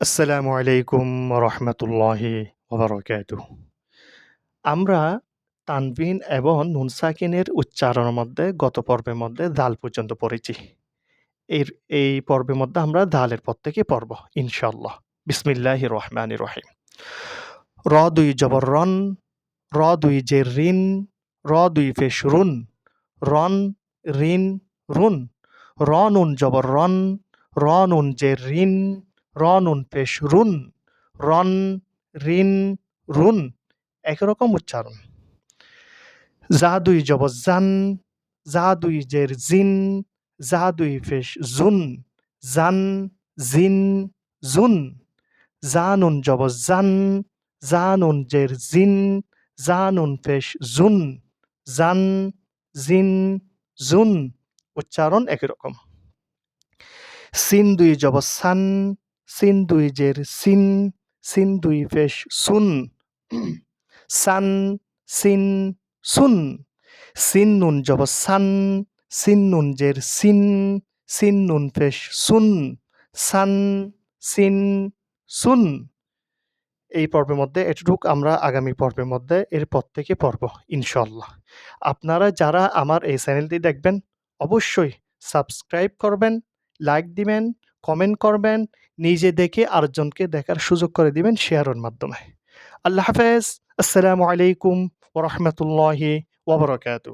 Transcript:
আসসালামু আলাইকুম রহমতুল্লাহি ওবরাকাতু আমরা তানবিন এবং নুনসাকিনের উচ্চারণের মধ্যে, গত পর্বের মধ্যে দাল পর্যন্ত পড়েছি। এর, এই পর্বের মধ্যে আমরা দালের পর থেকে পড়ব ইনশাল্লাহ বিসমিল্লাহ রহমান রহিম। র দুই জবর রন র দুই জের রিন র দুই ফেশ রুন, রন। রিন রুন রন উন জবর রন র নুন জের রিন নুন পেশ রুন, রন রিন রুন একরকম উচ্চারণ। জা দুই জবর জান জা দুই জের জিন জা দুই ফেশ জুন জান জিন, জুন জানুন জবর জান জানুন জের জিন জানুন ফেশ জুন, জান জিন জুন, উচ্চারণ একই রকম। সিন দুই জবর সান সিন দুই জের সিন সিন দুই ফেশ সুন। সান, সিন, সুন। সিন নুন জব সান সিন নুন জের সিন সিন নুন ফেশ সুন। সান, সিন, সুন। এই পর্বের মধ্যে এটুক আমরা আগামী পর্বের মধ্যে এর পর থেকে পর্ব ইনশাল্লাহ আপনারা যারা আমার এই চ্যানেলটি দেখবেন, অবশ্যই সাবস্ক্রাইব করবেন, লাইক দিবেন কমেন্ট করবেন, নিজে দেখে আরেকজনকে দেখার সুযোগ করে দিবেন শেয়ারের মাধ্যমে। আল্লাহ হাফেজ, আসসালামু আলাইকুম ওরহমতুল্লাহি ওবরাকাতু